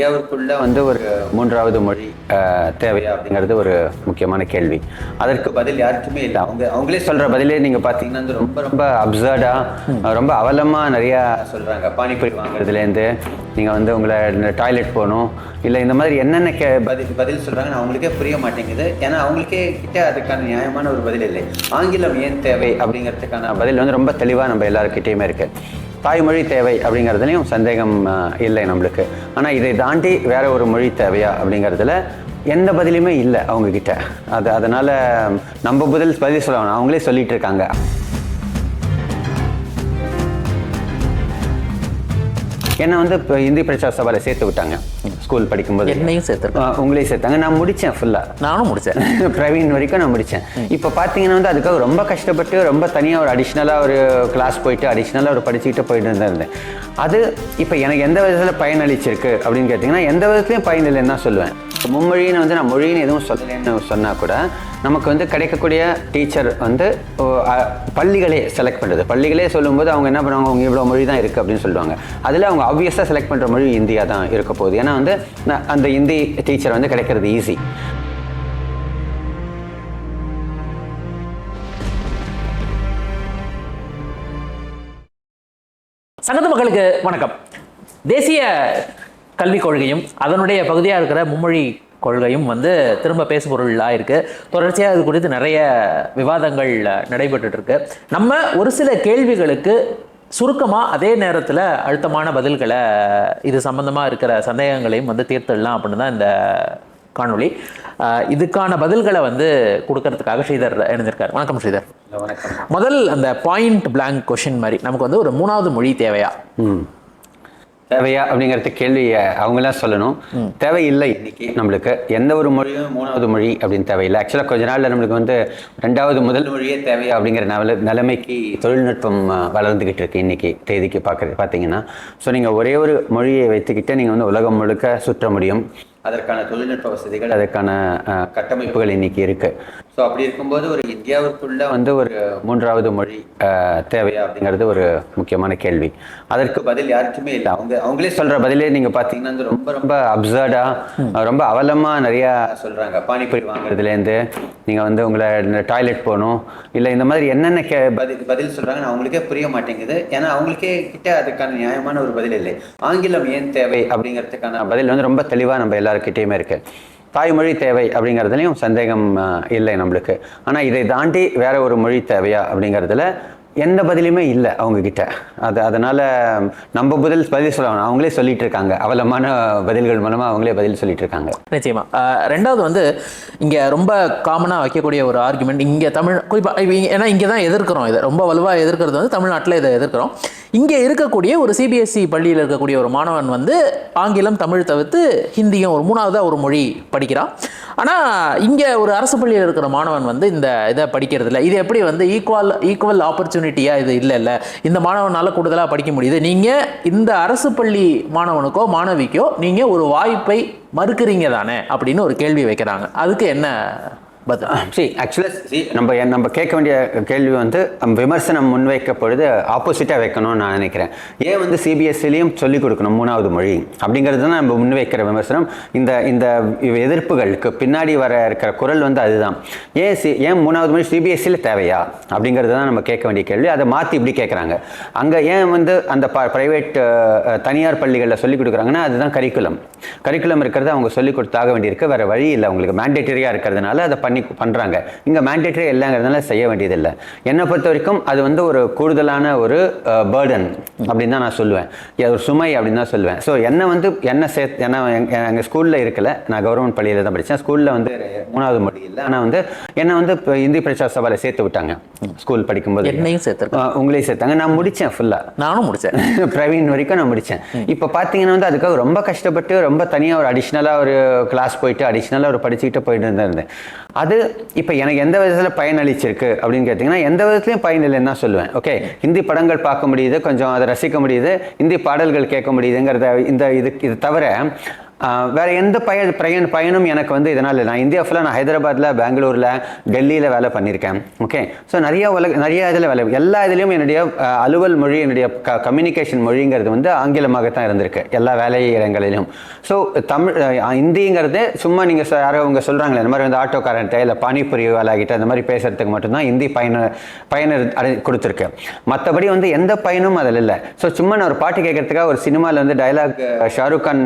இந்தியாவிற்குள்ள வந்து ஒரு மூன்றாவது மொழி தேவையா அப்படிங்கிறது ஒரு முக்கியமான கேள்வி. அதற்கு பதில் யாருக்குமே இல்லை. அவங்க அவங்களே சொல்ற பதிலே நீங்க பாத்தீங்கன்னா வந்து ரொம்ப ரொம்ப அப்சர்டா ரொம்ப அவலமா நிறைய சொல்றாங்க. பானிபூரி வாங்குறதுலேருந்து நீங்க வந்து உங்களை டாய்லெட் போகணும் இல்லை இந்த மாதிரி என்னென்ன கே பதில் பதில் சொல்றாங்கன்னு அவங்களுக்கே புரிய மாட்டேங்குது. ஏன்னா அவங்களுக்கே கிட்ட அதுக்கான நியாயமான ஒரு பதில் இல்லை. ஆங்கிலம் ஏன் தேவை அப்படிங்கிறதுக்கான பதில் வந்து ரொம்ப தெளிவாக நம்ம எல்லாருக்கிட்டேயுமே இருக்குது தாய்மொழி தேவை அப்படிங்கிறதுலையும் சந்தேகம் இல்லை நம்மளுக்கு. ஆனால் இதை தாண்டி வேற ஒரு மொழி தேவையா அப்படிங்கிறதுல எந்த பதிலுமே இல்லை அவங்க கிட்ட அது அதனால் நம்ம பதில் பதில் சொல்லணும் அவங்களே சொல்லிட்டு இருக்காங்க. என்னை வந்து இப்போ இந்தி பிரச்சார சபாவில் சேர்த்து விட்டாங்க. ஸ்கூல் படிக்கும்போது. என்னையும் சேர்த்துருக்கேன் அஹ், உங்களையும் சேர்த்தாங்க. நான் முடித்தேன் ஃபுல்லாக நானும் முடிச்சேன். பிரவீன் வரைக்கும் நான் முடித்தேன் இப்போ பார்த்தீங்கன்னா வந்து அதுக்காக ரொம்ப கஷ்டப்பட்டு ரொம்ப தனியாக ஒரு அடிஷ்னலாக ஒரு கிளாஸ் போயிட்டு அடிஷ்னலாக ஒரு படிச்சுக்கிட்டு போயிட்டு இருந்தேன். அது இப்போ எனக்கு எந்த விதத்தில் பயனளிச்சிருக்கு அப்படின்னு கேட்டிங்கன்னா எந்த விதத்துலையும் பயன் இல்லைன்னு தான் சொல்லுவேன். மும்மொழின்னு வந்து நான் மொழின்னு எதுவும் சொல்லலைன்னு சொன்னால் கூட நமக்கு வந்து கிடைக்கக்கூடிய டீச்சர் வந்து பள்ளிகளே செலக்ட் பண்ணுறது பள்ளிகளே சொல்லும்போது அவங்க என்ன பண்ணுவாங்க? அவங்க இவ்வளோ மொழி தான் இருக்குது அப்படின்னு சொல்லுவாங்க. அதில் அவங்க ஆப்வியஸாக செலக்ட் பண்ணுற மொழி இந்தியா தான் இருக்க போகுது. ஏன்னா வந்து ந- அந்த இந்தி டீச்சர் வந்து கிடைக்கிறது ஈஸி சங்கத்து மக்களுக்கு வணக்கம். தேசிய கல்விக் கொள்கையும் அதனுடைய பகுதியாக இருக்கிற மும்மொழி கொள்கையும் வந்து திரும்ப பேசுபொருளாக இருக்கு தொடர்ச்சியாக இது குறித்து நிறைய விவாதங்கள் நடைபெற்றுட்டு இருக்கு நம்ம ஒரு சில கேள்விகளுக்கு சுருக்கமாக அதே நேரத்தில் அழுத்தமான பதில்களை இது சம்பந்தமாக இருக்கிற சந்தேகங்களையும் வந்து தீர்த்திடலாம் அப்படின்னு தான் இந்த காணொளி. இதுக்கான பதில்களை வந்து கொடுக்கறதுக்காக ஸ்ரீதர் இணைஞ்சிருக்காரு. வணக்கம் ஸ்ரீதர். வணக்கம். முதல் அந்த பாயிண்ட் blank கொஷின் மாதிரி நமக்கு வந்து ஒரு மூணாவது மொழி தேவையா? தேவையா அப்படிங்கிறது கேள்வி அவங்களாம் சொல்லணும். தேவையில்லை இன்னைக்கு நம்மளுக்கு. எந்த ஒரு மொழியும் மூணாவது மொழி அப்படின்னு தேவையில்லை. ஆக்சுவலாக கொஞ்ச நாள்ல நம்மளுக்கு வந்து ரெண்டாவது முதல் மொழியே தேவையா அப்படிங்கிற நில நிலைமைக்கு தொழில்நுட்பம் வளர்ந்துக்கிட்டு இருக்கு இன்னைக்கு தேதிக்கு பார்க்குறது பார்த்தீங்கன்னா ஸோ நீங்கள் ஒரே ஒரு மொழியை வைத்துக்கிட்டு நீங்கள் வந்து உலகம் முழுக்க சுற்ற முடியும். அதற்கான தொழில்நுட்ப வசதிகள் அதற்கான கட்டமைப்புகள் இன்னைக்கு இருக்கு. ஸோ அப்படி இருக்கும்போது ஒரு இந்தியாவுக்குள்ள வந்து ஒரு மூன்றாவது மொழி தேவையா அப்படிங்கிறது ஒரு முக்கியமான கேள்வி. அதற்கு பதில் யாருக்குமே இல்லை. அவங்க அவங்களே சொல்ற பதிலே நீங்க பார்த்தீங்கன்னா வந்து ரொம்ப ரொம்ப அப்சர்டா ரொம்ப அவலமா நிறைய சொல்றாங்க. பானிபூரி வாங்குறதுலேருந்து நீங்க வந்து உங்களை டாய்லெட் போகணும் இல்லை இந்த மாதிரி என்னென்ன கே பதில் பதில் சொல்றாங்கன்னு அவங்களுக்கே புரிய மாட்டேங்குது. ஏன்னா அவங்களுக்கே கிட்ட அதுக்கான நியாயமான ஒரு பதில் இல்லை. ஆங்கிலம் ஏன் தேவை அப்படிங்கிறதுக்கான பதில் வந்து ரொம்ப தெளிவா நம்ம எல்லாருக்கிட்டேயுமே இருக்கு. தாய்மொழி தேவை அப்படிங்கிறதுலையும் சந்தேகம் இல்லை நம்மளுக்கு. ஆனால் இதை தாண்டி வேற ஒரு மொழி தேவையா அப்படிங்கிறதுல எந்த பதிலுமே இல்லை அவங்கக்கிட்ட அது அதனால் நம்ம பதில் பதில் சொல்லணும் அவங்களே சொல்லிட்டு இருக்காங்க அவலமான பதில்கள் மூலமாக அவங்களே பதில் சொல்லிட்டு இருக்காங்க நிச்சயமாக ரெண்டாவது வந்து இங்கே ரொம்ப காமனாக வைக்கக்கூடிய ஒரு ஆர்குமெண்ட் இங்கே தமிழ் குறிப்பாக ஏன்னா இங்கே தான் எதிர்க்கிறோம் இதை. ரொம்ப வலுவாக எதிர்க்கிறது வந்து தமிழ்நாட்டில் இதை எதிர்க்கிறோம். இங்கே இருக்கக்கூடிய ஒரு சிபிஎஸ்சி பள்ளியில் இருக்கக்கூடிய ஒரு மாணவன் வந்து ஆங்கிலம் தமிழ் தவிர்த்து ஹிந்தியும் ஒரு மூணாவதாக ஒரு மொழி படிக்கிறான் ஆனால் இங்கே ஒரு அரசு பள்ளியில் இருக்கிற மாணவன் வந்து இந்த இதை படிக்கிறது இல்லை இது எப்படி வந்து ஈக்குவல் ஈக்குவல் ஆப்பர்ச்சுனிட்டி ஆப்பர்ச்சுனிட்டியா இது இல்லை இல்லை இந்த மாணவனால கூடுதலாக படிக்க முடியுது. நீங்கள் இந்த அரசு பள்ளி மாணவனுக்கோ மாணவிக்கோ நீங்கள் ஒரு வாய்ப்பை மறுக்கிறீங்க தானே? அப்படின்னு ஒரு கேள்வி வைக்கிறாங்க. அதுக்கு என்ன பட் சி ஆக்சுவலாக நம்ம நம்ம கேட்க வேண்டிய கேள்வி வந்து நம்ம விமர்சனம் முன்வைக்க பொழுது ஆப்போசிட்டாக வைக்கணும்னு நான் நினைக்கிறேன். ஏன் வந்து சிபிஎஸ்சிலையும் சொல்லிக் கொடுக்கணும் மூணாவது மொழி? அப்படிங்கிறது தான் நம்ம முன்வைக்கிற விமர்சனம். இந்த இந்த எதிர்ப்புகளுக்கு பின்னாடி வர இருக்கிற குரல் வந்து அதுதான். ஏன் சி ஏன் மூணாவது மொழி சிபிஎஸ்சியில் தேவையா? அப்படிங்கிறது தான் நம்ம கேட்க வேண்டிய கேள்வி. அதை மாற்றி இப்படி கேட்குறாங்க. அங்கே ஏன் வந்து அந்த ப ப்ரைவேட் தனியார் பள்ளிகளில் சொல்லிக் கொடுக்குறாங்கன்னா அதுதான் கரிக்குலம் கரிக்குலம் இருக்கிறது அவங்க சொல்லிக் கொடுத்தாக வேண்டியிருக்கு. வேறு வழி இல்லை. அவங்களுக்கு மேண்டேட்டரியாக இருக்கிறதுனால அதை பண்ணி பண்ணுறாங்க இங்கே மேண்டேட்டரி இல்லைங்கிறதுனால செய்ய வேண்டியதில்லை. என்னை பொறுத்த வரைக்கும் அது வந்து ஒரு கூடுதலான ஒரு பேர்டன் அப்படின்னு தான் நான் சொல்லுவேன். ஒரு சுமை அப்படின்னு தான் சொல்லுவேன். ஸோ என்னை வந்து என்ன சே என்ன எங்கள் ஸ்கூலில் இருக்கல நான் கவர்மெண்ட் பள்ளியில் தான் படித்தேன் ஸ்கூலில் வந்து மூணாவது மொழி இல்லை. ஆனால் வந்து என்னை வந்து இப்போ இந்தி பிரச்சார சபாவில் சேர்த்து விட்டாங்க. ஸ்கூல் படிக்கும்போது. என்னையும் அஹ் உங்களையும் சேர்த்தாங்க. நான் முடித்தேன் ஃபுல்லாக நானும் முடிச்சேன். பிரவீன் வரைக்கும் நான் முடித்தேன் இப்போ பார்த்தீங்கன்னா வந்து அதுக்காக ரொம்ப கஷ்டப்பட்டு ரொம்ப தனியாக ஒரு அடிஷ்னலாக ஒரு கிளாஸ் போயிட்டு அடிஷ்னலாக ஒரு படிச்சுக்கிட்டு போயிட்டு இருந்தேன். அது இப்போ எனக்கு எந்த விதத்தில் பயனளிச்சிருக்கு அப்படின்னு கேட்டிங்கன்னா எந்த விதத்துலையும் பயன் இல்லைன்னு தான் சொல்லுவேன். ஓகே ஹிந்தி படங்கள் பார்க்க முடியுது கொஞ்சம் அதை ரசிக்க முடியுது ஹிந்தி பாடல்கள் கேட்க முடியுதுங்கிறத இந்த இது இது தவிர வேறு எந்த பய பயன் பயனும் எனக்கு வந்து இதனால் நான் இந்தியா ஃபுல்லாக நான் ஹைதராபாத்தில் பெங்களூரில் டெல்லியில் வேலை பண்ணியிருக்கேன் ஓகே ஸோ நிறைய உலக நிறைய இதில் வேலை எல்லா இதுலேயும் என்னுடைய அலுவல் மொழி என்னுடைய க கம்யூனிகேஷன் மொழிங்கிறது வந்து ஆங்கிலமாக தான் இருந்திருக்கு. எல்லா வேலை இடங்களிலும். ஸோ தமிழ் இந்திங்கிறது சும்மா நீங்கள் யாரோ அவங்க சொல்கிறாங்களே இந்த மாதிரி வந்து ஆட்டோக்காரன்ட்ட இல்லை பானிபுரி வேலைகிட்ட அந்த மாதிரி பேசுகிறதுக்கு மட்டும்தான் இந்தி பயன பயனர் அடை கொடுத்துருக்கு. மற்றபடி வந்து எந்த பயனும் அதில் இல்லை. ஸோ சும்மா நான் ஒரு பாட்டு கேட்கறதுக்காக ஒரு சினிமாவில் வந்து டைலாக் ஷாருக் கான்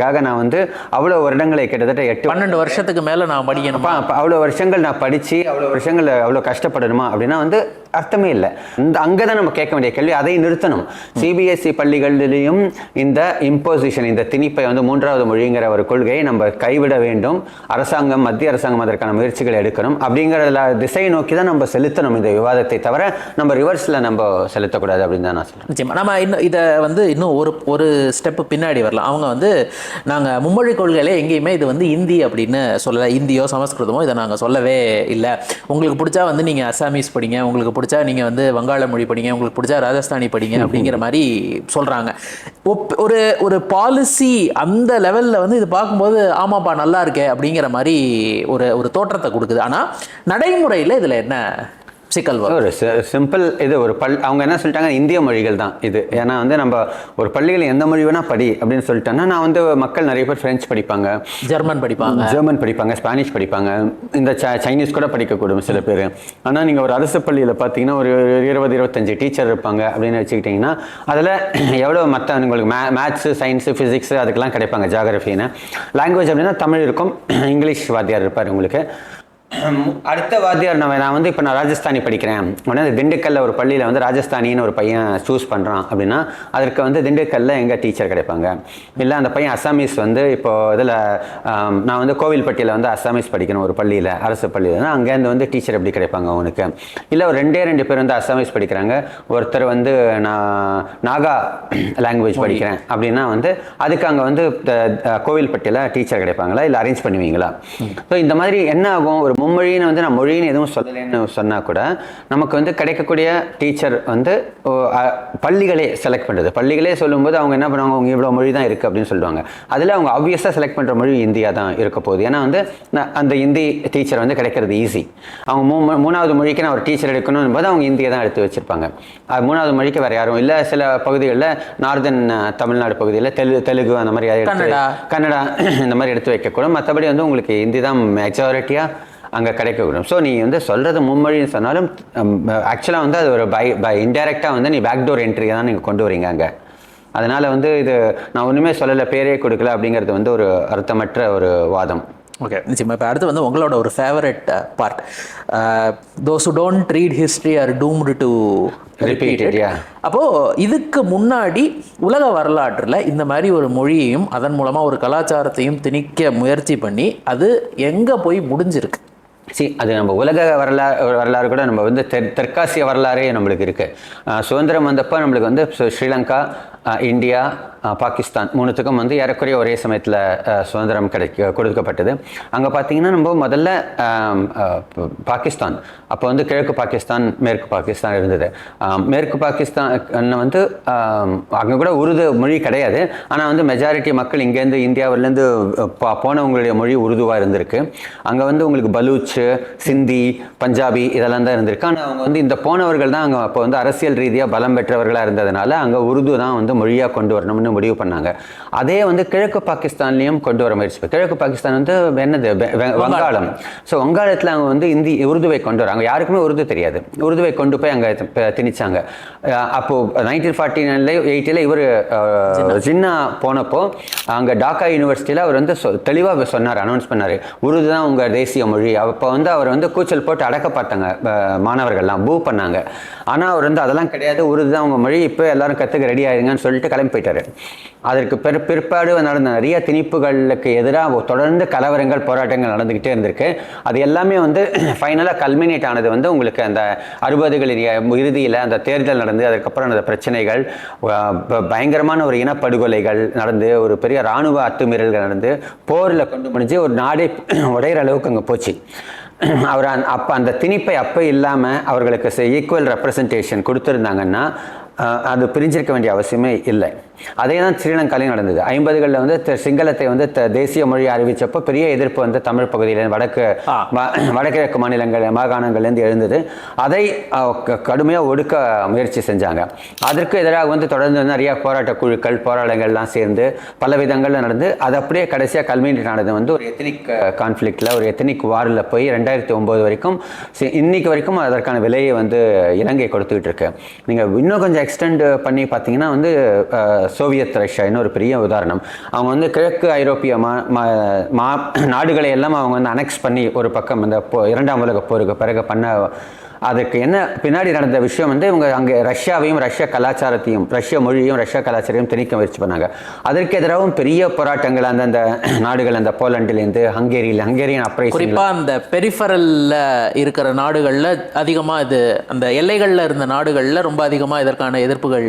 ரசிக்கிறதுக்காக நான் வந்து அவ்வளோ வருடங்களை கிட்டத்தட்ட எட்டு பன்னெண்டு வருஷத்துக்கு மேல நான் படிக்கணுமா? அவ்வளோ வருஷங்கள் நான் படித்து அவ்வளோ வருஷங்கள் அவ்வளோ கஷ்டப்படணுமா அப்படின்னா வந்து அர்த்தமே இல்லை. இந்த அங்கே தான் நம்ம கேட்க வேண்டிய கேள்வி அதை நிறுத்தணும். சிபிஎஸ்சி பள்ளிகளிலையும் இந்த இம்போசிஷன் இந்த திணிப்பை வந்து மூன்றாவது மொழிங்கிற ஒரு கொள்கையை நம்ம கைவிட வேண்டும். அரசாங்கம் மத்திய அரசாங்கம் அதற்கான முயற்சிகள் எடுக்கணும். அப்படிங்கிற திசையை நோக்கி தான் நம்ம செலுத்தணும் இந்த விவாதத்தை தவிர நம்ம ரிவர்ஸில் நம்ம செலுத்தக்கூடாது அப்படின்னு தான் நான் நிச்சயமா. நம்ம இன்னும் இதை வந்து இன்னும் ஒரு ஒரு ஸ்டெப்பு பின்னாடி வரலாம். அவங்க வந்து நாங்கள் மும்மொழி கொள்கையிலே எங்கேயுமே இது வந்து இந்தி அப்படின்னு சொல்லலை. இந்தியோ சமஸ்கிருதமோ இதை நாங்கள் சொல்லவே இல்லை. உங்களுக்கு பிடிச்சா வந்து நீங்கள் அசாமீஸ் படிங்க. உங்களுக்கு பிடிச்சா நீங்கள் வந்து வங்காள மொழி படிங்க. உங்களுக்கு பிடிச்சா ராஜஸ்தானி படிங்க அப்படிங்கிற மாதிரி சொல்கிறாங்க ஒரு ஒரு பாலிசி அந்த லெவலில் வந்து இது பார்க்கும்போது ஆமாப்பா நல்லா இருக்கே அப்படிங்கிற மாதிரி ஒரு ஒரு தோற்றத்தை கொடுக்குது. ஆனால் நடைமுறையில் இதில் என்ன சிக்கல் ஒரு சிம்பிள் இது ஒரு பல் அவங்க என்ன சொல்லிட்டாங்க? இந்திய மொழிகள் தான் இது. ஏன்னா வந்து நம்ம ஒரு பள்ளிகள் எந்த மொழி வேணா படி அப்படின்னு சொல்லிட்டோன்னா நான் வந்து மக்கள் நிறைய பேர் ஃப்ரெஞ்ச் படிப்பாங்க. ஜெர்மன் படிப்பாங்க. ஜெர்மன் படிப்பாங்க ஸ்பானிஷ் படிப்பாங்க. இந்த ச- சைனீஸ் கூட படிக்கக்கூடும் சில பேர். ஆனால் நீங்கள் ஒரு அரசு பள்ளியில் பார்த்தீங்கன்னா ஒரு இருபது இருபத்தஞ்சு டீச்சர் இருப்பாங்க அப்படின்னு வச்சுக்கிட்டிங்கன்னா அதில் எவ்வளோ மற்ற உங்களுக்கு மே மேத்ஸு சயின்ஸு ஃபிசிக்ஸு அதுக்கெல்லாம் கிடைப்பாங்க ஜாகிரஃபின்னு லாங்குவேஜ் அப்படின்னா தமிழ் இருக்கும் இங்கிலீஷ் வாத்தியார் இருப்பார் உங்களுக்கு. அடுத்த வாத்தியார் நான் நான் வந்து இப்போ நான் ராஜஸ்தானி படிக்கிறேன். உடனே திண்டுக்கல்ல ஒரு பள்ளியில் வந்து ராஜஸ்தானின்னு ஒரு பையன் சூஸ் பண்ணுறான் அப்படின்னா அதற்கு வந்து திண்டுக்கல்ல எங்கே டீச்சர் கிடைப்பாங்க. இல்லை அந்த பையன் அசாமீஸ் வந்து இப்போ இதில் நான் வந்து கோவில்பட்டியில் வந்து அசாமீஸ் படிக்கணும் ஒரு பள்ளியில் அரசு பள்ளியில். அங்கேருந்து வந்து டீச்சர் எப்படி கிடைப்பாங்க அவனுக்கு? இல்லை ஒரு ரெண்டே ரெண்டு பேர் வந்து அசாமீஸ் படிக்கிறாங்க. ஒருத்தர் வந்து நான் நாகா லாங்குவேஜ் படிக்கிறேன் அப்படின்னா வந்து அதுக்கு அங்கே வந்து கோவில்பட்டியில் டீச்சர் கிடைப்பாங்களா? இல்லை அரேஞ்ச் பண்ணுவீங்களா? ஸோ இந்த மாதிரி என்ன ஆகும்? ஒரு மும்மொழின்னு வந்து நான் மொழின்னு எதுவும் சொல்லலைன்னு சொன்னால் கூட நமக்கு வந்து கிடைக்கக்கூடிய டீச்சர் வந்து பள்ளிகளே செலக்ட் பண்ணுறது பள்ளிகளே சொல்லும்போது அவங்க என்ன பண்ணுவாங்க அவங்க இவ்வளோ மொழி தான் இருக்குது அப்படின்னு சொல்லுவாங்க. அதில் அவங்க ஆப்வியஸாக செலக்ட் பண்ணுற மொழி இந்தியா தான் இருக்க போகுது. ஏன்னா வந்து அந்த இந்தி டீச்சர் வந்து கிடைக்கிறது ஈஸி அவங்க மூ மூணாவது மொழிக்கு நான் ஒரு டீச்சர் எடுக்கணும் போது அவங்க இந்தியை தான் எடுத்து வச்சிருப்பாங்க. அது மூணாவது மொழிக்கு வேறு யாரும் இல்லை சில பகுதிகளில் நார்தன் தமிழ்நாடு பகுதியில் தெலு தெலுங்கு அந்த மாதிரி கன்னடா. கன்னடா இந்த மாதிரி எடுத்து வைக்கக்கூடும். மற்றபடி வந்து உங்களுக்கு ஹிந்தி தான் மெஜாரிட்டியாக அங்கே கிடைக்கக்கூடும் ஸோ நீ வந்து சொல்கிறது மும்மொழின்னு சொன்னாலும் ஆக்சுவலாக வந்து அது ஒரு பை பை இன்டெரக்டாக வந்து நீ பேக்டோர் என்ட்ரி தான் நீங்கள் கொண்டு வரீங்க அங்கே. அதனால் வந்து இது நான் ஒன்றுமே சொல்லலை பேரே கொடுக்கல அப்படிங்கிறது வந்து ஒரு அர்த்தமற்ற ஒரு வாதம். ஓகே நிச்சயமா. இப்போ அடுத்து வந்து உங்களோட ஒரு favourite part those don't read history are doomed to Repeat it, yeah. அப்போ இதுக்கு முன்னாடி உலக வரலாற்றில் இந்த மாதிரி ஒரு மொழியையும் அதன் மூலமா ஒரு கலாச்சாரத்தையும் திணிக்க முயற்சி பண்ணி அது எங்க போய் முடிஞ்சிருக்கு? சி அது நம்ம உலக வரலாறு வரலாறு கூட நம்ம வந்து தெற் தெற்காசிய வரலாறே நம்மளுக்கு இருக்குது சுதந்திரம் வந்தப்போ நம்மளுக்கு வந்து ஸ்ரீலங்கா இந்தியா பாகிஸ்தான் மூணுத்துக்கும் வந்து ஏறக்குறைய ஒரே சமயத்தில் சுதந்திரம் கிடைக்க கொடுக்கப்பட்டது. அங்கே பார்த்தீங்கன்னா நம்ம முதல்ல பாகிஸ்தான். அப்போ வந்து கிழக்கு பாகிஸ்தான் மேற்கு பாகிஸ்தான் இருந்தது. மேற்கு பாகிஸ்தான் வந்து அங்கே கூட உருது மொழி கிடையாது. ஆனால் வந்து மெஜாரிட்டி மக்கள் இங்கேருந்து இந்தியாவிலேருந்து போனவங்களுடைய மொழி உருதுவாக இருந்திருக்கு. அங்கே வந்து உங்களுக்கு பலூச்சு சிந்தி பஞ்சாபி இதெல்லாம் தான் இருந்திருக்கு. ஆனால் அவங்க வந்து இந்த போனவர்கள் தான் அங்கே அப்போ வந்து அரசியல் ரீதியாக பலம் பெற்றவர்களாக இருந்ததுனால அங்கே உருது தான் வந்து மொழியாக கொண்டு வரணும்னு முடிவு பண்ணாங்க. அதே வந்து கிழக்கு பாகிஸ்தான்லேயும் கொண்டு வர முயற்சி கிழக்கு பாகிஸ்தான் வந்து என்னது வங்காளம். ஸோ வங்காளத்தில் அவங்க வந்து இந்தி உருதுவை கொண்டு வராங்க. யாருக்குமே உருது தெரியாது. உருதுவை கொண்டு போய் அங்கே திணிச்சாங்க. அஹ் அப்போ நைன்டீன் ஃபார்ட்டி நைன்ல எயிட்டில் இவர் ஜின்னா. போனப்போ அங்கே டாக்கா யூனிவர்சிட்டியில் அவர் வந்து தெளிவாக சொன்னார் அனௌன்ஸ் பண்ணார். உருது தான் உங்கள் தேசிய மொழி. அப்போ வந்து அவர் வந்து கூச்சல் போட்டு அடக்க பார்த்தாங்க மாணவர்கள்லாம். பூ பண்ணாங்க. ஆனால் அவர் வந்து அதெல்லாம் கிடையாது. உருது தான் உங்கள் மொழி. இப்போ எல்லாரும் கற்றுக்க ரெடி ஆயிருங்கன்னு சொல்லிட்டு கிளம்பி போயிட்டாரு. அதற்கு பிற பிற்பாடு நடந்த நிறைய திணிப்புகளுக்கு எதிராக தொடர்ந்து கலவரங்கள் போராட்டங்கள் நடந்துக்கிட்டே இருந்திருக்கு. அது எல்லாமே வந்து ஃபைனலாக கல்மினேட் ஆனது வந்து உங்களுக்கு அந்த அறுபதுகளின் இறுதியில் அந்த தேர்தல் நடந்து அதுக்கப்புறம் அந்த பிரச்சனைகள் பயங்கரமான ஒரு இனப்படுகொலைகள் நடந்து ஒரு பெரிய இராணுவ அத்துமீறல்கள் நடந்து போரில் கொண்டு முடிஞ்சு ஒரு நாடே உடையிற அளவுக்கு அங்கே போச்சு. அவர் அந் அப்போ அந்த திணிப்பை அப்போ இல்லாமல் அவர்களுக்கு ஈக்குவல் ரெப்ரசன்டேஷன் கொடுத்துருந்தாங்கன்னா அது பிரிஞ்சிருக்க வேண்டிய அவசியமே இல்லை. அதே தான் ஸ்ரீலங்காலையும் நடந்தது. ஐம்பதுகளில் வந்து சிங்களத்தை வந்து தேசிய மொழி அறிவிச்சப்போ பெரிய எதிர்ப்பு வந்து தமிழ் பகுதியில் வடக்கு வடகிழக்கு மாநிலங்கள் மாகாணங்கள்லேருந்து எழுந்தது. அதை கடுமையாக ஒடுக்க முயற்சி செஞ்சாங்க. அதற்கு எதிராக வந்து தொடர்ந்து நிறைய போராட்ட குழுக்கள் போராட்டங்கள்லாம் சேர்ந்து பல விதங்களில் நடந்து அது அப்படியே கடைசியாக கல்மினேட் ஆனது வந்து ஒரு எத்தனிக் கான்ஃப்ளிக்டில் ஒரு எத்தனிக் வாரில் போய் ரெண்டாயிரத்தி ஒம்பது வரைக்கும் இன்னைக்கு வரைக்கும் அதற்கான விலையை வந்து இலங்கை கொடுத்துக்கிட்டு இருக்கு. நீங்கள் இன்னும் கொஞ்சம் எக்ஸ்டெண்ட் பண்ணி பார்த்தீங்கன்னா வந்து சோவியத் ரஷ்யா இன்னொரு பெரிய உதாரணம். அவங்க வந்து கிழக்கு ஐரோப்பிய மா மா- மா நாடுகளை எல்லாம் அவங்க வந்து அனெக்ஸ் பண்ணி ஒரு பக்கம் இந்த போ இரண்டாம் உலக போருக்கு பிறகு பண்ண அதுக்கு என்ன பின்னாடி நடந்த விஷயம் வந்து இவங்க அங்கே ரஷ்யாவையும் ரஷ்ய கலாச்சாரத்தையும் ரஷ்ய மொழியும் ரஷ்ய கலாச்சாரத்தையும் திணிக்க முயற்சி பண்ணாங்க. அதற்கு எதிராகவும் பெரிய போராட்டங்கள் அந்தந்த நாடுகள் அந்த போலண்டிலேருந்து ஹங்கேரியில் ஹங்கேரியன் அப்ரைசிங் குறிப்பா அந்த பெரிஃபரல்ல இருக்கிற நாடுகள்ல அதிகமா இது அந்த எல்லைகள்ல இருந்த நாடுகள்ல ரொம்ப அதிகமா இதற்கான எதிர்ப்புகள்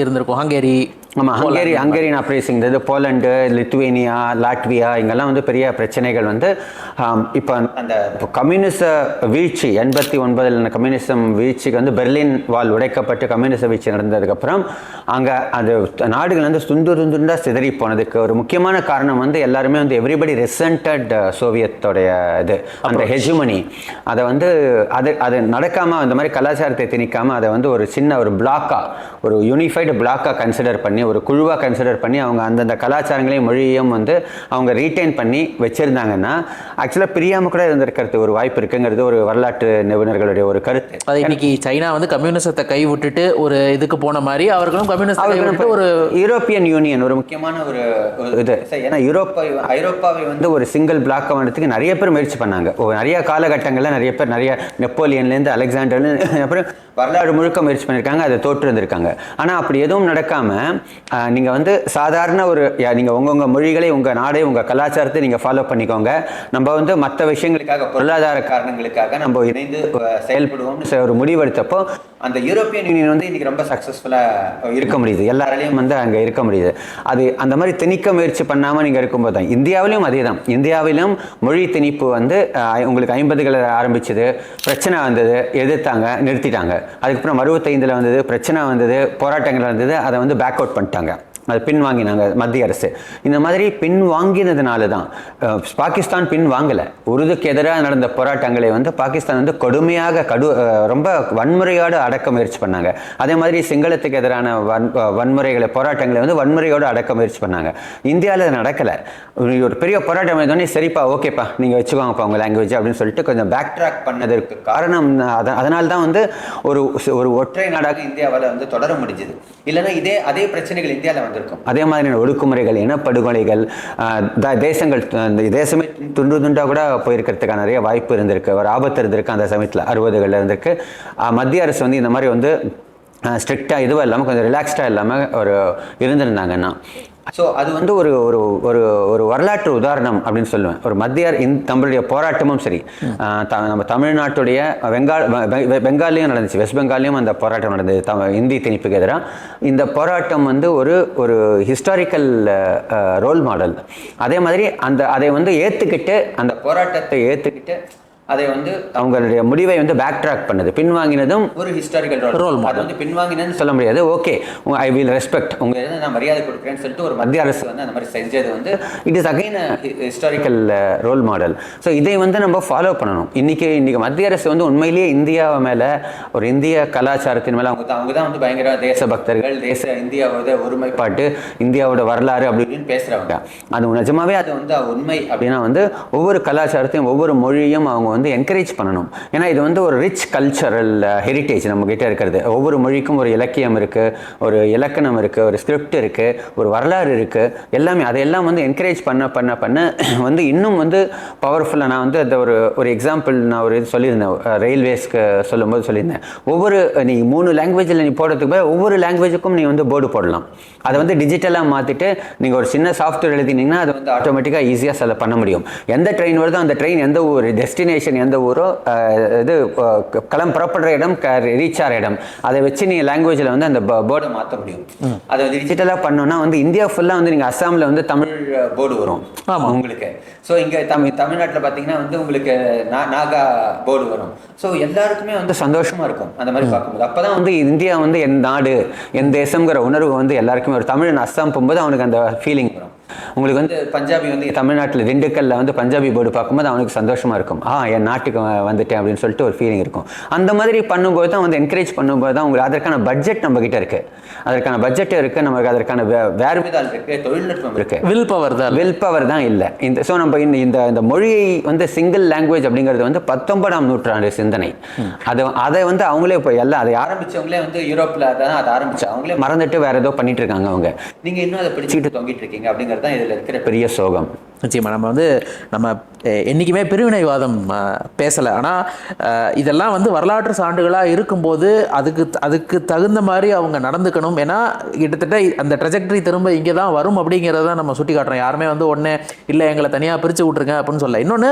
இருந்திருக்கும். ஹங்கேரி ஆமாம் ஹங்கேரி ஹங்கேரியன் அப்ரைசிங் இது போலண்டு லித்துவேனியா லாட்வியா இங்கெல்லாம் வந்து பெரிய பிரச்சனைகள் வந்து இப்போ அந்த கம்யூனிச வீழ்ச்சி எண்பத்தி அதில் கம்யூனிசம் வீழ்ச்சிக்கு வந்து பெர்லின் வால் உடைக்கப்பட்டு கம்யூனிச வீழ்ச்சி நடந்ததுக்கப்புறம் அங்கே அது நாடுகள் வந்து துண்டு துண்டாக சிதறி போனதுக்கு ஒரு முக்கியமான காரணம் வந்து எல்லாருமே வந்து எவ்ரிபடி ரெசன்டட் சோவியத்தோடைய இது அந்த ஹெஜுமனி அதை வந்து அது அது நடக்காமல் அந்த மாதிரி கலாச்சாரத்தை திணிக்காமல் அதை வந்து ஒரு சின்ன ஒரு பிளாக்காக ஒரு யூனிஃபைடு பிளாக்காக கன்சிடர் பண்ணி ஒரு குழுவாக கன்சிடர் பண்ணி அவங்க அந்தந்த கலாச்சாரங்களையும் மொழியையும் வந்து அவங்க ரீட்டைன் பண்ணி வச்சுருந்தாங்கன்னா ஆக்சுவலாக பிரியாமல் கூட இருந்திருக்கிறது ஒரு வாய்ப்பு இருக்குங்கிறது ஒரு வரலாற்று நிபுணர்களுடைய ஒரு கருத்து. அது இன்னைக்கு சைனா வந்து கம்யூனிசத்தை கை விட்டுட்டு ஒரு இதுக்கு போன மாதிரி அவர்களும் கம்யூனிஸ்ட் ஒரு யூரோப்பியன் யூனியன் ஒரு முக்கியமான ஒரு இது. ஏன்னா யூரோப்பா ஐரோப்பாவை வந்து ஒரு சிங்கிள் பிளாக் பண்ணுறதுக்கு நிறைய பேர் முயற்சி பண்ணாங்க. நிறைய காலகட்டங்களில் நிறைய பேர் நிறைய நெப்போலியன்லேருந்து அலெக்சாண்டர்லேருந்து அப்புறம் வரலாறு முழுக்க முயற்சி பண்ணியிருக்காங்க அதை தோற்று இருந்திருக்காங்க ஆனால் அப்படி எதுவும் நடக்காமல் நீங்கள் வந்து சாதாரண ஒரு நீங்கள் உங்கவுங்க மொழிகளை உங்கள் நாடை உங்கள் கலாச்சாரத்தை நீங்கள் ஃபாலோ பண்ணிக்கோங்க. நம்ம வந்து மற்ற விஷயங்களுக்காக பொருளாதார காரணங்களுக்காக நம்ம இணைந்து செயல்படுவோம்னு ஒரு முடிவெடுத்தப்போ அந்த யூரோப்பியன் யூனியன் வந்து இன்னைக்கு ரொம்ப சக்ஸஸ்ஃபுல்லாக இருக்க இருக்க முடியுது. எல்லாராலையும் வந்து அங்கே இருக்க முடியுது. அது அந்த மாதிரி திணிக்க முயற்சி பண்ணாமல் நீங்கள் இருக்கும்போது தான். இந்தியாவிலும் அதே தான் இந்தியாவிலும் மொழி திணிப்பு வந்து உங்களுக்கு ஐம்பதுகளில் ஆரம்பிச்சது பிரச்சனை வந்தது எதிர்த்தாங்க நிறுத்திட்டாங்க. அதுக்கப்புறம் அறுபத்தைந்தில் வந்தது பிரச்சனை வந்தது போராட்டங்கள் வந்தது அதை வந்து பேக் அவுட் பண்ணிட்டாங்க. அது பின் வாங்கினாங்க மத்திய அரசு. இந்த மாதிரி பின் வாங்கினதுனால தான் பாகிஸ்தான் பின் வாங்கலை. உருதுக்கு எதிராக நடந்த போராட்டங்களை வந்து பாகிஸ்தான் வந்து கொடுமையாக கடு ரொம்ப வன்முறையோடு அடக்க முயற்சி பண்ணாங்க. அதே மாதிரி சிங்களத்துக்கு எதிரான வன் வன்முறைகளை போராட்டங்களை வந்து வன்முறையோடு அடக்க முயற்சி பண்ணாங்க. இந்தியாவில் அது நடக்கலை. ஒரு ஒரு பெரிய போராட்டம் இருந்தோடனே சரிப்பா ஓகேப்பா நீங்கள் வச்சுக்கோங்கப்பா உங்கள் லாங்குவேஜ் அப்படின்னு சொல்லிட்டு கொஞ்சம் பேக் ட்ராக் பண்ணதற்கு காரணம் அத அதனால தான் வந்து ஒரு ஒரு ஒற்றை நாடாக இந்தியாவால் வந்து தொடர முடிஞ்சுது. இல்லைன்னா இதே அதே பிரச்சனைகள் இந்தியாவில் இருக்கும் அதே மாதிரியான ஒடுக்குமுறைகள் இனப்படுகொலைகள் த- தேசங்கள் இந்த தேசமே துண்டு துண்டாக கூட போயிருக்கிறதுக்கான நிறைய வாய்ப்பு இருந்திருக்கு. ஒரு ஆபத்து இருந்திருக்கு அந்த சமயத்தில் அறுபதுகளில் இருந்திருக்கு. மத்திய அரசு வந்து இந்த மாதிரி வந்து ஸ்ட்ரிக்டாக இதுவும் இல்லாமல் கொஞ்சம் ரிலாக்ஸ்டாக இல்லாமல் ஒரு இருந்திருந்தாங்கன்னா ஸோ அது வந்து ஒரு ஒரு ஒரு ஒரு வரலாற்று உதாரணம் அப்படின்னு சொல்லுவேன். ஒரு மத்திய இந்த நம்மளுடைய போராட்டமும் சரி. நம்ம தமிழ்நாட்டுடைய பெங்கால் பெ- பெ- பெங்கால்லையும் நடந்துச்சு. வெஸ்ட் பெங்கால்லையும் அந்த போராட்டம் நடந்தது. த இந்தி திணிப்புக்கு எதிராக இந்த போராட்டம் வந்து ஒரு ஒரு ஹிஸ்டாரிக்கல் ரோல் மாடல் அதே மாதிரி அந்த அதை வந்து ஏற்றுக்கிட்டு அந்த போராட்டத்தை ஏற்றுக்கிட்டு அதை வந்து அவங்களுடைய முடிவை வந்து பேக் ட்ராக் பண்ணுது. பின்வாங்கினதும் ஒரு ஹிஸ்டாரிக்கல் ரோல் Role அது வந்து பின்வாங்கினதுன்னு சொல்ல முடியாது. ஓகே ஐ வில் ரெஸ்பெக்ட் உங்க இதை நான் மரியாதை கொடுக்குறேன்னு சொல்லிட்டு ஒரு மத்திய அரசு. வந்து அந்த மாதிரி செஞ்சது வந்து it is again historical role model so இதை வந்து நம்ம ஃபாலோ பண்ணணும். இன்னைக்கு இன்னைக்கு மத்திய அரசு வந்து உண்மையிலேயே இந்தியாவை மேலே ஒரு இந்திய கலாச்சாரத்தின் மேலே அவங்க தான் அவங்க தான் வந்து பயங்கர தேசபக்தர்கள் தேச இந்தியாவோட ஒருமைப்பாட்டு இந்தியாவோட வரலாறு அப்படி இப்படின்னு பேசுகிறவங்க அது நிஜமாவே அது வந்து உண்மை அப்படின்னா வந்து ஒவ்வொரு கலாச்சாரத்தையும் ஒவ்வொரு மொழியும் அவங்க வந்து என்கரேஜ் பண்ணணும். ஏன்னா இது வந்து ஒரு ரிச் கல்ச்சரல் ஹெரிட்டேஜ் நம்மக்கிட்ட இருக்கிறது. ஒவ்வொரு மொழிக்கும் ஒரு இலக்கியம் இருக்குது ஒரு இலக்கணம் இருக்குது ஒரு ஸ்கிரிப்ட் இருக்குது ஒரு வரலாறு இருக்குது எல்லாமே அதையெல்லாம் வந்து என்கரேஜ் பண்ண பண்ண பண்ண வந்து இன்னும் வந்து பவர்ஃபுல்லாக நான் வந்து அந்த ஒரு ஒரு எக்ஸாம்பிள் நான் ஒரு இது சொல்லியிருந்தேன். ரயில்வேஸ்க்கு சொல்லும்போது சொல்லியிருந்தேன். ஒவ்வொரு நீ மூணு லாங்குவேஜில் நீ போடுறதுக்கு போய் ஒவ்வொரு லாங்குவேஜுக்கும் நீ வந்து போர்டு போடலாம். அதை வந்து டிஜிட்டலாக மாற்றிட்டு நீங்கள் ஒரு சின்ன சாஃப்ட்வேர் எழுதினீங்கன்னா அதை வந்து ஆட்டோமேட்டிக்காக ஈஸியாக சில பண்ண முடியும். எந்த ட்ரெயின் வருதோ அந்த ட்ரெயின் எந்த ஒரு டெஸ்டினேஷன் டெஸ்டினேஷன் எந்த ஊரோ இது களம் புறப்படுற இடம் ரீச் ஆகிற இடம். அதை வச்சு நீங்கள் லாங்குவேஜில் வந்து அந்த போர்டை மாற்ற முடியும். அதை வந்து டிஜிட்டலாக பண்ணோன்னா வந்து இந்தியா ஃபுல்லாக வந்து நீங்கள் அஸ்ஸாமில் வந்து தமிழ் போர்டு வரும். ஆமா. உங்களுக்கு. ஸோ இங்கே தமிழ் தமிழ்நாட்டில் பார்த்தீங்கன்னா வந்து உங்களுக்கு நாகா போர்டு வரும். ஸோ எல்லாருக்குமே வந்து சந்தோஷமா இருக்கும் அந்த மாதிரி பார்க்கும்போது. அப்போ தான் வந்து இந்தியா வந்து என் நாடு என் தேசம்ங்கிற உணர்வு வந்து எல்லாருக்குமே ஒரு தமிழன் அஸ்ஸாம் போகும்போது அவனுக்கு அந்த ஃபீலிங் வரும். உங்களுக்கு வந்து பஞ்சாபி வந்து தமிழ்நாட்டில் திண்டுக்கல்ல வந்து பஞ்சாபி போர்டு பார்க்கும்போது அவனுக்கு சந்தோஷமா இருக்கும். ஆ என் நாட்டுக்கு வந்துட்டேன் அப்படின்னு சொல்லிட்டு ஒரு ஃபீலிங் இருக்கும். அந்த மாதிரி பண்ணும்போது தான் வந்து என்கரேஜ் பண்ணும்போது தான் உங்களுக்கு அதற்கான பட்ஜெட் நம்ம கிட்ட இருக்கு. அதற்கான பட்ஜெட் இருக்கு நமக்கு அதற்கான வே- வேர்விதால் இருக்கு தொழில்நுட்பம் இருக்கு. வில் பவர் தான். வில் பவர் தான் இல்லை. இந்த ஸோ நம்ம இந்த இந்த இந்த மொழியை வந்து சிங்கிள் லாங்குவேஜ் அப்படிங்கிறது வந்து பத்தொன்பதாம் நூற்றாண்டு சிந்தனை. அது அதை வந்து அவங்களே இப்போ எல்லாம் அதை ஆரம்பிச்சவங்களே வந்து யூரோப்பில் தான் அதை ஆரம்பிச்சு அவங்களே மறந்துட்டு வேற ஏதோ பண்ணிட்டு இருக்காங்க அவங்க. நீங்கள் இன்னும் அதை பிடிச்சிக்கிட்டு தொங்கிட்டு இருக்கீங்க அப்படிங்கிறது தான் இதில் இருக்கிற பெரிய சோகம். நிச்சயமா நம்ம வந்து நம்ம அஹ், என்னைக்குமே பிரிவினைவாதம் பேசலை. ஆனால் இதெல்லாம் வந்து வரலாற்று சான்றுகளாக இருக்கும்போது அதுக்கு அதுக்கு தகுந்த மாதிரி அவங்க நடந்துக்கணும். ஏன்னா கிட்டத்தட்ட அந்த ட்ரெஜெக்டரி திரும்ப இங்கே தான் வரும் அப்படிங்கிறத நம்ம சுட்டி காட்டுறோம். யாருமே வந்து ஒன்று இல்லை எங்களை தனியாக பிரித்து விட்ருங்க அப்படின்னு சொல்ல இன்னொன்று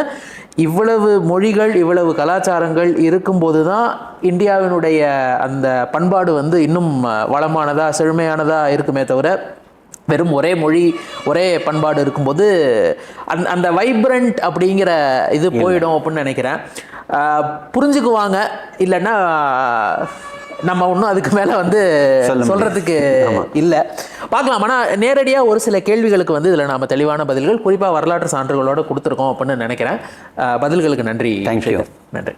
இவ்வளவு மொழிகள் இவ்வளவு கலாச்சாரங்கள் இருக்கும்போது தான் இந்தியாவினுடைய அந்த பண்பாடு வந்து இன்னும் அஹ், வளமானதா செழுமையானதா இருக்குமே தவிர வெறும் ஒரே மொழி ஒரே பண்பாடு இருக்கும்போது அந்த அந்த வைப்ரண்ட் அப்படிங்கிற இது போயிடும் அப்படின்னு நினைக்கிறேன். புரிஞ்சுக்குவாங்க. இல்லைன்னா நம்ம இன்னும் அதுக்கு மேலே வந்து. சொல்கிறதுக்கு இல்லை. பார்க்கலாம். ஆனால் நேரடியாக ஒரு சில கேள்விகளுக்கு வந்து இதில் நாம் தெளிவான பதில்கள் குறிப்பாக வரலாற்று சான்றுகளோடு கொடுத்துருக்கோம் அப்படின்னு நினைக்கிறேன். பதில்களுக்கு நன்றி. நன்றி.